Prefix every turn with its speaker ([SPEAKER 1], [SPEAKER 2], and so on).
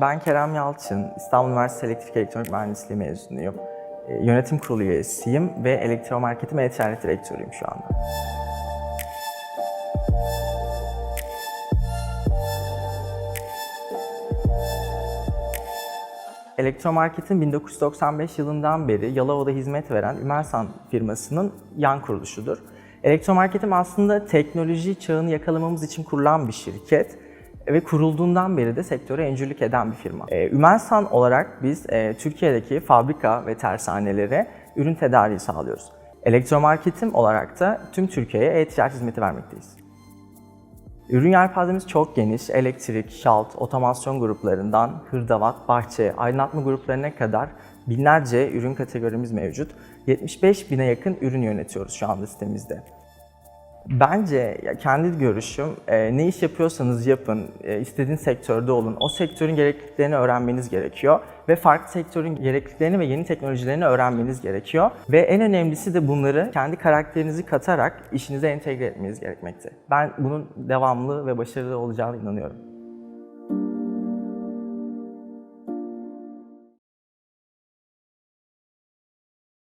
[SPEAKER 1] Ben Kerem Yalçın, İstanbul Üniversitesi Elektrik Elektronik Mühendisliği mezunuyum. E, Yönetim kurulu üyesiyim ve elektromarketim e-ticaret direktörüyüm şu anda. Elektromarket'in 1995 yılından beri Yalova'da hizmet veren Ümersan firmasının yan kuruluşudur. Elektromarketim aslında teknoloji çağını yakalamamız için kurulan bir şirket ve kurulduğundan beri de sektöre öncülük eden bir firma. Ee, Ümersan olarak biz e, Türkiye'deki fabrika ve tersanelere ürün tedariği sağlıyoruz. Elektromarketim olarak da tüm Türkiye'ye e-ticaret hizmeti vermekteyiz. Ürün yelpazemiz çok geniş. Elektrik, şalt, otomasyon gruplarından hırdavat, bahçe, aydınlatma gruplarına kadar binlerce ürün kategorimiz mevcut. 75 bine yakın ürün yönetiyoruz şu anda sitemizde. Bence kendi görüşüm e, ne iş yapıyorsanız yapın, e, istediğin sektörde olun. O sektörün gerekliliklerini öğrenmeniz gerekiyor ve farklı sektörün gerekliliklerini ve yeni teknolojilerini öğrenmeniz gerekiyor. Ve en önemlisi de bunları kendi karakterinizi katarak işinize entegre etmeniz gerekmekte. Ben bunun devamlı ve başarılı olacağına inanıyorum.